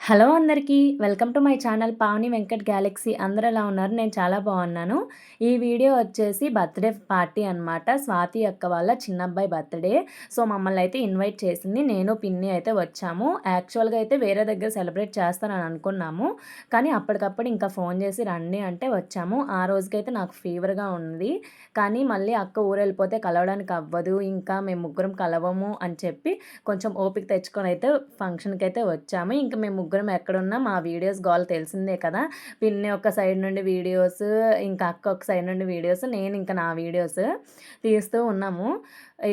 Hello అందరికీ welcome to my channel Pavani Venkat galaxy. అందరు ఎలా ఉన్నారు? నేను చాలా బాగున్నాను. ఈ వీడియో వచ్చేసి బర్త్డే పార్టీ అన్నమాట. స్వాతి అక్క వాళ్ళ చిన్నబ్బాయి బర్త్డే. సో మమ్మల్ని అయితే ఇన్వైట్ చేసింది. నేను పిన్ని అయితే వచ్చాము. యాక్చువల్గా అయితే వేరే దగ్గర సెలబ్రేట్ చేస్తానని అనుకున్నాము. కానీ అప్పటికప్పుడు ఇంకా ఫోన్ చేసి రండి అంటే వచ్చాము. ఆ రోజుకైతే నాకు ఫీవర్గా ఉంది. కానీ మళ్ళీ అక్క ఊరు వెళ్ళిపోతే కలవడానికి అవ్వదు. ఇంకా మేము ముగ్గురం కలవము అని చెప్పి కొంచెం ఓపిక తెచ్చుకొని అయితే ఫంక్షన్కి అయితే వచ్చాము. ఇంకా మేము ముగ్గురం ఎక్కడున్నా మా వీడియోస్ గోల్ తెలిసిందే కదా. పిన్ని ఒక సైడ్ నుండి వీడియోస్ ఇంకా అక్క ఒక సైడ్ నుండి వీడియోస్ నేను ఇంకా నా వీడియోస్ తీస్తూ ఉన్నాము.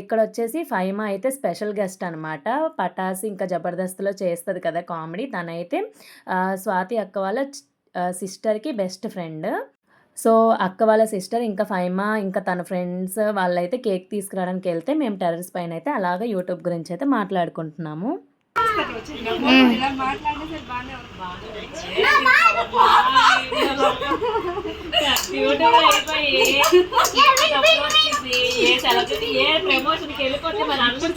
ఇక్కడ వచ్చేసి ఫైమా అయితే స్పెషల్ గెస్ట్ అనమాట పటాస్ ఇంకా జబర్దస్త్లో చేస్తుంది కదా కామెడీ. తనైతే స్వాతి అక్క వాళ్ళ సిస్టర్కి బెస్ట్ ఫ్రెండ్ సో అక్క వాళ్ళ సిస్టర్ ఇంకా ఫైమా ఇంకా తన ఫ్రెండ్స్ వాళ్ళైతే కేక్ తీసుకురావడానికి వెళ్తే మేము టెర్రస్ పైన అయితే అలాగే యూట్యూబ్ గురించి అయితే మాట్లాడుకుంటున్నాము. వెళ్ళిపోతే మరి అందరూ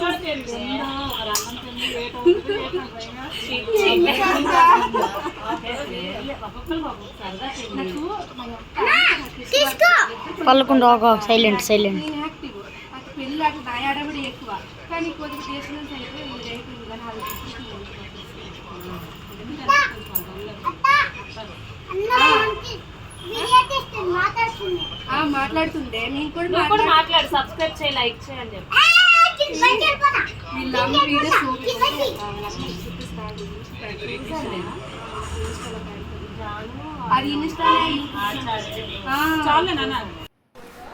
పల్లకుండా ఒక సైలెంట్ సైలెంట్ పెళ్ళి ఎక్కువ. కానీ కొద్దిగా చేసినంత అయితే ఈ రేపు ఇంకా నాలుగు మాట్లాడుతుండే. నేను కూడా మాట్లాడు. సబ్స్క్రైబ్ చేయి లైక్ చేయి అని చెప్పి. వీళ్ళ అమ్మ వీడియోస్ చూపిస్తుంది. ఆ, వాళ్ళ అమ్మ చూపిస్తాడు. అది ఇన్స్టానే ఆ,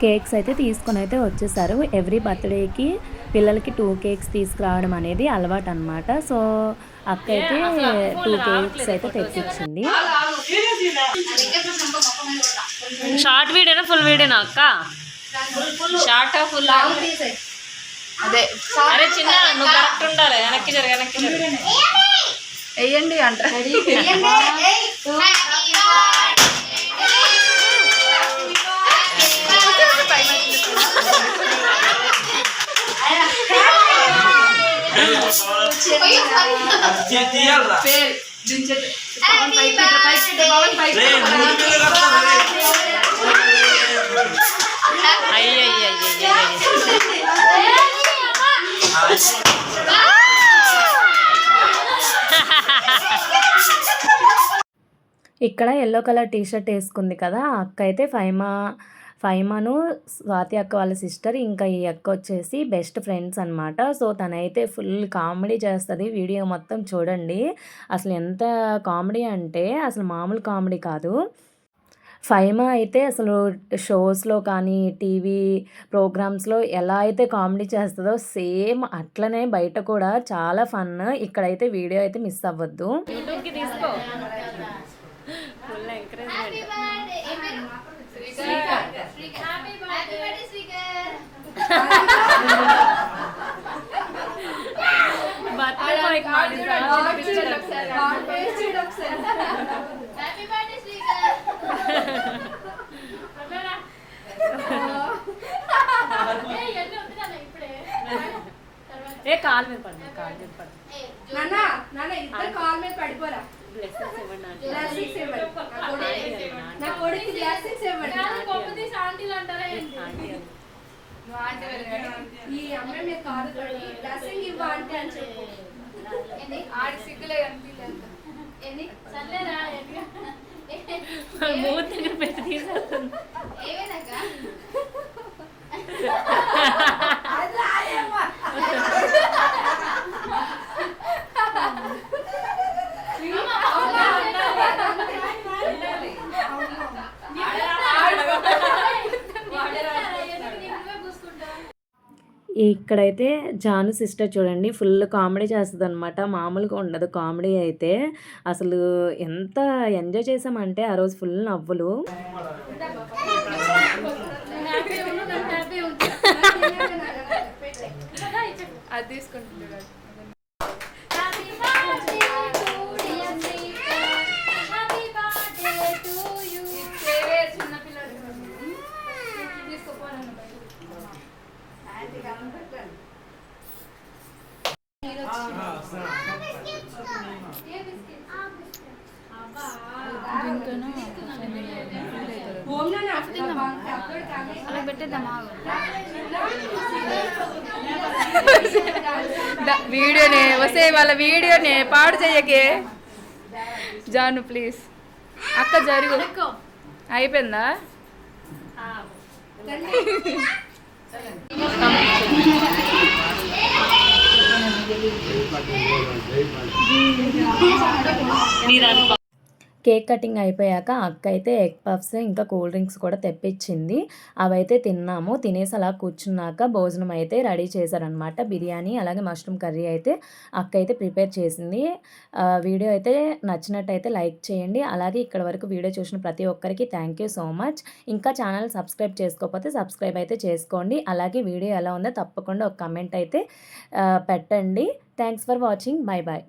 కేక్స్ అయితే తీసుకొని అయితే వచ్చేసారు. ఎవ్రీ బర్త్డేకి పిల్లలకి టూ కేక్స్ తీసుకురావడం అనేది అలవాటు అనమాట సో అక్క అయితే టూ కేక్స్ అయితే తెప్పించింది షార్ట్ వీడియోనా ఫుల్ వీడియోనా అక్క? షార్ట్ ఫుల్ అదే అరే చిన్న నువ్వు కరెక్ట్ ఉండాలి. వెనక్కి జరగ వెనక్కి జరగ వేయండి అంటారు ఇక్కడ ఎల్లో కలర్ టీ షర్ట్ వేసుకుంది కదా అక్క అయితే ఫైమా ఫైమాను స్వాతి అక్క వాళ్ళ సిస్టర్ ఇంకా ఈ అక్క వచ్చేసి బెస్ట్ ఫ్రెండ్స్ అనమాట సో తనైతే ఫుల్ కామెడీ చేస్తుంది వీడియో మొత్తం చూడండి. అసలు ఎంత కామెడీ అంటే అసలు మామూలు కామెడీ కాదు. ఫైమా అయితే అసలు షోస్లో కానీ టీవీ ప్రోగ్రామ్స్లో ఎలా అయితే కామెడీ చేస్తుందో సేమ్ అట్లనే బయట కూడా చాలా ఫన్. ఇక్కడైతే వీడియో అయితే మిస్ అవ్వద్దు. యూట్యూబ్కి తీసుకో ఫుల్ ఎంకరేజ్మెంట్ బర్త్డే బాయ్కి ఏ కాలు మీద పడింది కాలు మీద పడింది నాన్న నాన్న ఇద్దరు కాల్ మీద పడిపోరా. బ్లెస్సింగ్స్ ఇవ్వండి ఆంటీ. బ్లాస్టిక్స్ ఇవ్వండి. నా కొడుకు- నా కొడుకు బ్లాస్టిక్స్ ఇవ్వండి ఆంటీ అని. ఈ అమ్మాయి మీద కాదు బ్లాస్టింగ్ ఇవ్వ అంటే అని చెప్పు. ఆడి సిగ్గులే మూతి దగ్గర పెట్టి తీసేస్తుంది ఇక్కడైతే జాను సిస్టర్ చూడండి ఫుల్ కామెడీ చేస్తుంది అనమాట మామూలుగా ఉండదు కామెడీ అయితే. అసలు ఎంత ఎంజాయ్ చేసామంటే ఆ రోజు ఫుల్ నవ్వులు. అది తీసుకుంటున్నాడు అలా పెట్టేద్దామా వీడియోనే వస్తే వాళ్ళ వీడియోనే పాడు చెయ్యకే. జాను ప్లీజ్ అక్క జరుగు. అయిపోయిందా? Ini rasa కేక్ కటింగ్ అయిపోయాక అక్క అయితే ఎగ్ పఫ్స్ ఇంకా కూల్ డ్రింక్స్ కూడా తెప్పించింది. అవైతే తిన్నాము. తినేసి అలా కూర్చున్నాక భోజనం అయితే రెడీ చేశారనమాట బిర్యానీ అలాగే మష్రూమ్ కర్రీ అయితే అక్క అయితే ప్రిపేర్ చేసింది. వీడియో అయితే నచ్చినట్టయితే లైక్ చేయండి. అలాగే ఇక్కడ వరకు వీడియో చూసిన ప్రతి ఒక్కరికి థ్యాంక్ యూ సో మచ్. ఇంకా ఛానల్ సబ్స్క్రైబ్ చేసుకోకపోతే సబ్స్క్రైబ్ అయితే చేసుకోండి. అలాగే వీడియో ఎలా ఉందో తప్పకుండా ఒక కమెంట్ అయితే పెట్టండి. Thanks for watching. Bye bye